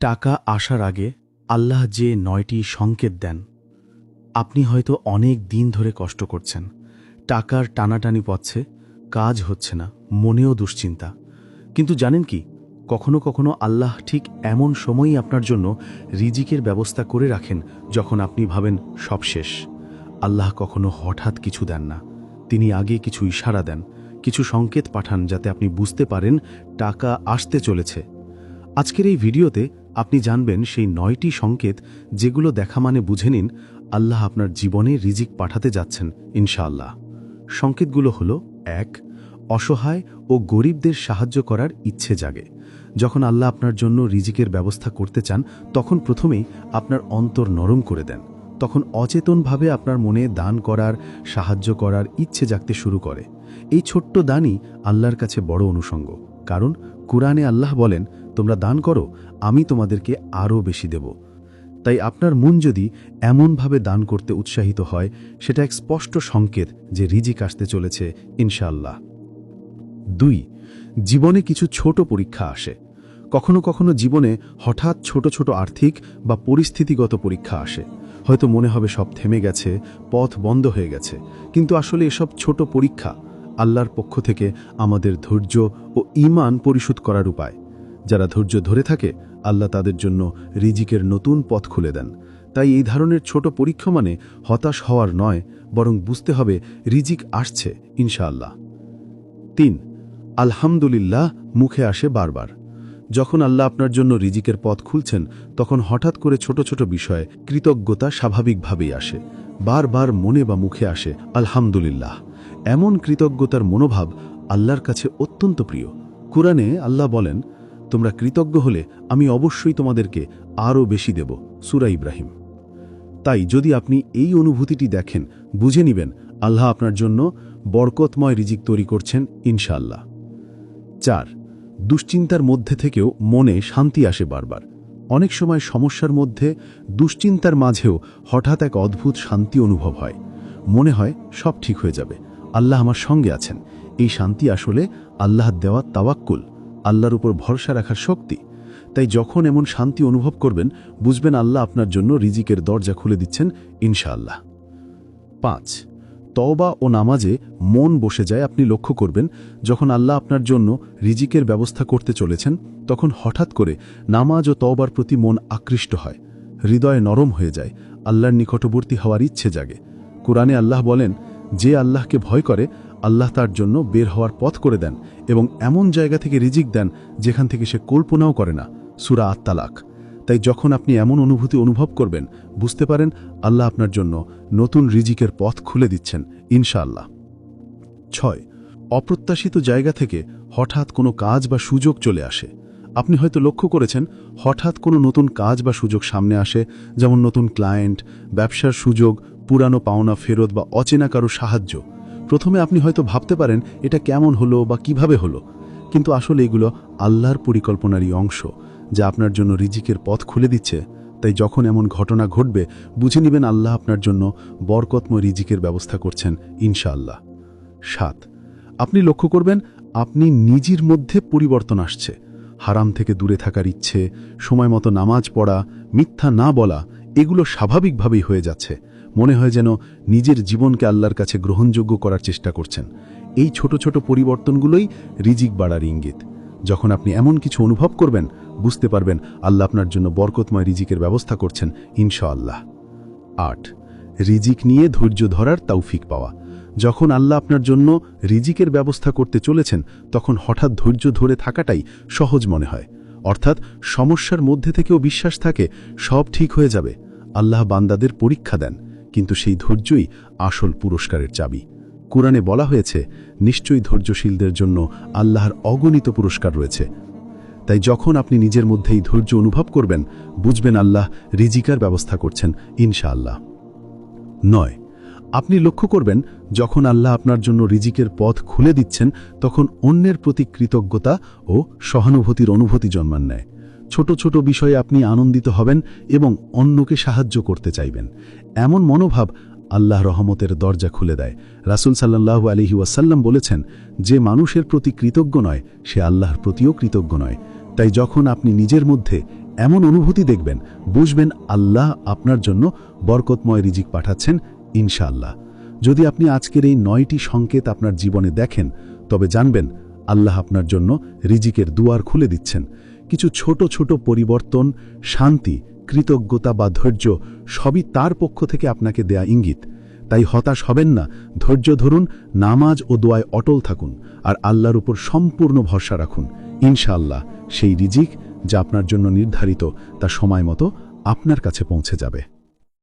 টাকা আসার আগে আল্লাহ যে নয়টি সংকেত দেন, আপনি হয়তো অনেক দিন ধরে কষ্ট করছেন। টাকার টানাটানি পড়ছে কাজ হচ্ছে না, মনেও দুশ্চিন্তা। কিন্তু জানেন কি, কখনো কখনো আল্লাহ ঠিক এমন সময়ই আপনার জন্য রিজিকের ব্যবস্থা করে রাখেন যখন আপনি ভাবেন সব শেষ। আল্লাহ কখনো হঠাৎ কিছু দেন না। তিনি আগে কিছু ইশারা দেন, কিছু সংকেত পাঠান যাতে আপনি বুঝতে পারেন টাকা আসতে চলেছে। আজকের এই ভিডিওতে আপনি জানবেন সেই নয়টি সংকেত যেগুলো দেখা মানে বুঝে নিন, আল্লাহ আপনার জীবনে রিজিক পাঠাতে যাচ্ছেন, ইনশাআল্লাহ। সংকেতগুলো হলো, এক, অসহায় ও গরিবদের সাহায্য করার ইচ্ছে জাগে। যখন আল্লাহ আপনার জন্য রিজিকের ব্যবস্থা করতে চান, তখন প্রথমেই আপনার অন্তর নরম করে দেন। তখন অচেতনভাবে আপনার মনে দান করার, সাহায্য করার ইচ্ছে জাগতে শুরু করে। এই ছোট্ট দানই আল্লাহর কাছে বড় অনুষঙ্গ। কারণ, কুরআনে আল্লাহ বলেন তোমরা দান করো, আমি তোমাদেরকে আরও বেশি দেব। তাই আপনার মন যদি এমনভাবে দান করতে উৎসাহিত হয়, সেটা এক স্পষ্ট সংকেত যে রিজিক আসতে চলেছে ইনশাল্লাহ দুই, জীবনে কিছু ছোট পরীক্ষা আসে। কখনো কখনো জীবনে হঠাৎ ছোট ছোট আর্থিক বা পরিস্থিতিগত পরীক্ষা আসে। হয়তো মনে হবে সব থেমে গেছে, পথ বন্ধ হয়ে গেছে, কিন্তু আসলে এসব ছোট পরীক্ষা আল্লাহর পক্ষ থেকে আমাদের ধৈর্য ও ঈমান পরিশোধ করার উপায়। যারা ধৈর্য ধরে থাকে, আল্লাহ তাদের জন্য রিজিকের নতুন পথ খুলে দেন। তাই এই ধরনের ছোট পরীক্ষা মানে হতাশ হওয়ার নয়, বরং বুঝতে হবে রিজিক আসছে, ইনশাআল্লাহ। তিন, আলহামদুলিল্লাহ মুখে আসে বারবার। যখন আল্লাহ আপনার জন্য রিজিকের পথ খুলছেন, তখন হঠাৎ করে ছোট ছোট বিষয়ে কৃতজ্ঞতা স্বাভাবিকভাবেই আসে। বারবার মনে বা মুখে আসে, আলহামদুলিল্লাহ। এমন কৃতজ্ঞতার মনোভাব আল্লাহর কাছে অত্যন্ত প্রিয়। কুরআনে আল্লাহ বলেন তোমরা কৃতজ্ঞ হলে আমি অবশ্যই তোমাদেরকে আরও বেশি দেব, সুরা ইব্রাহিম। তাই যদি আপনি এই অনুভূতিটি দেখেন, বুঝে নিবেন আল্লাহ আপনার জন্য বরকতময় রিজিক তৈরি করছেন, ইনশাআল্লাহ। চার, দুশ্চিন্তার মধ্যে থেকেও মনে শান্তি আসে বারবার। অনেক সময় সমস্যার মধ্যে, দুশ্চিন্তার মাঝেও হঠাৎ এক অদ্ভুত শান্তি অনুভব হয়। মনে হয় সব ঠিক হয়ে যাবে, আল্লাহ আমার সঙ্গে আছেন। এই শান্তি আসলে আল্লাহ দেওয়া তাওয়াক্কুল। আল্লাহর উপর ভরসা রাখার শক্তি। তাই যখন এমন শান্তি অনুভব করবেন, বুঝবেন আল্লাহ আপনার জন্য রিজিকের দরজা খুলে দিচ্ছেন, ইনশাআল্লাহ। পাঁচ, তওবা ও নামাজে মন বসে যায় আপনি লক্ষ্য করবেন, যখন আল্লাহ আপনার জন্য রিজিকের ব্যবস্থা করতে চলেছেন, তখন হঠাৎ করে নামাজ ও তওবার প্রতি মন আকৃষ্ট হয়, হৃদয় নরম হয়ে যায়, আল্লাহর নিকটবর্তী হওয়ার ইচ্ছে জাগে। কোরআনে আল্লাহ বলেন, যে আল্লাহকে ভয় করে আল্লাহ তার জন্য বের হওয়ার পথ করে দেন এবং এমন জায়গা থেকে রিজিক দেন যেখান থেকে সে কল্পনাও করে না, সুরা আত্মালাক তাই যখন আপনি এমন অনুভূতি অনুভব করবেন, বুঝতে পারেন আল্লাহ আপনার জন্য নতুন রিজিকের পথ খুলে দিচ্ছেন, ইনশাআল্লাহ। ছয়, অপ্রত্যাশিত জায়গা থেকে হঠাৎ কোনো কাজ বা সুযোগ চলে আসে। আপনি হয়তো লক্ষ্য করেছেন, হঠাৎ কোনো নতুন কাজ বা সুযোগ সামনে আসে, যেমন নতুন ক্লায়েন্ট ব্যবসার সুযোগ, পুরানো পাওনা, ফেরত বা অচেনা কারও সাহায্য। প্রথমে আপনি হয়তো ভাবতে পারেন, এটা কেমন হলো বা কীভাবে হলো। কিন্তু আসলে এগুলো আল্লাহর পরিকল্পনারই অংশ, যা আপনার জন্য রিজিকের পথ খুলে দিচ্ছে। তাই যখন এমন ঘটনা ঘটবে, বুঝে নেবেন আল্লাহ আপনার জন্য বরকতময় রিজিকের ব্যবস্থা করছেন, ইনশাআল্লাহ। সাত, আপনি লক্ষ্য করবেন, আপনি নিজের মধ্যে পরিবর্তন আসছে। হারাম থেকে দূরে থাকার ইচ্ছে, সময় মতো নামাজ পড়া, মিথ্যা না বলা, এগুলো স্বাভাবিকভাবেই হয়ে যাচ্ছে। মনে হয় যেন নিজের জীবনকে আল্লাহর কাছে গ্রহণযোগ্য করার চেষ্টা করছেন। এই ছোট ছোট পরিবর্তনগুলোই রিজিক বাড়ার ইঙ্গিত। যখন আপনি এমন কিছু অনুভব করবেন, বুঝতে পারবেন আল্লাহ আপনার জন্য বরকতময় রিজিকের ব্যবস্থা করছেন, ইনশাআল্লাহ। আট, রিজিক নিয়ে ধৈর্য ধরার তৌফিক পাওয়া। যখন আল্লাহ আপনার জন্য রিজিকের ব্যবস্থা করতে চলেছেন, তখন হঠাৎ ধৈর্য ধরে থাকাটাই সহজ মনে হয়। অর্থাৎ সমস্যার মধ্যে থেকেও বিশ্বাস থাকে, সব ঠিক হয়ে যাবে। আল্লাহ বান্দাদের পরীক্ষা দেন। কিন্তু সেই ধৈর্যই আসল পুরস্কারের চাবি। কোরআনে বলা হয়েছে, নিশ্চয়ই ধৈর্যশীলদের জন্য আল্লাহর অগণিত পুরস্কার রয়েছে। তাই যখন আপনি নিজের মধ্যেই ধৈর্য অনুভব করবেন, বুঝবেন আল্লাহ রিজিকার ব্যবস্থা করছেন, ইনশাআল্লাহ। নয়, আপনি লক্ষ্য করবেন, যখন আল্লাহ আপনার জন্য রিজিকের পথ খুলে দিচ্ছেন, তখন অন্যের প্রতি কৃতজ্ঞতা ও সহানুভূতির অনুভূতি জন্মান নেয়। ছোট ছোট বিষয়ে আপনি আনন্দিত হবেন এবং অন্যকে সাহায্য করতে চাইবেন। এমন মনোভাব আল্লাহ রহমতের দরজা খুলে দেয়। রাসুল সাল্লাহু আলহি ওয়াসাল্লাম বলেছেন, যে মানুষের প্রতি কৃতজ্ঞ নয়, সে আল্লাহর প্রতিও কৃতজ্ঞ নয়। তাই যখন আপনি নিজের মধ্যে এমন অনুভূতি দেখবেন, বুঝবেন আল্লাহ আপনার জন্য বরকতময় রিজিক পাঠাচ্ছেন ইনশাআল্লাহ। যদি আপনি আজকের এই নয়টি সংকেত আপনার জীবনে দেখেন, তবে জানবেন আল্লাহ আপনার জন্য রিজিকের দুয়ার খুলে দিচ্ছেন। কিছু ছোট ছোট পরিবর্তন, শান্তি, কৃতজ্ঞতা বা ধৈর্য সবই তার পক্ষ থেকে আপনাকে দেয়া ইঙ্গিত। তাই হতাশ হবেন না, ধৈর্য ধরুন, নামাজ ও দোয়ায় অটল থাকুন আর আল্লাহর উপর সম্পূর্ণ ভরসা রাখুন। ইনশাআল্লাহ, সেই রিজিক যা আপনার জন্য নির্ধারিত তা সময় মতো আপনার কাছে পৌঁছে যাবে।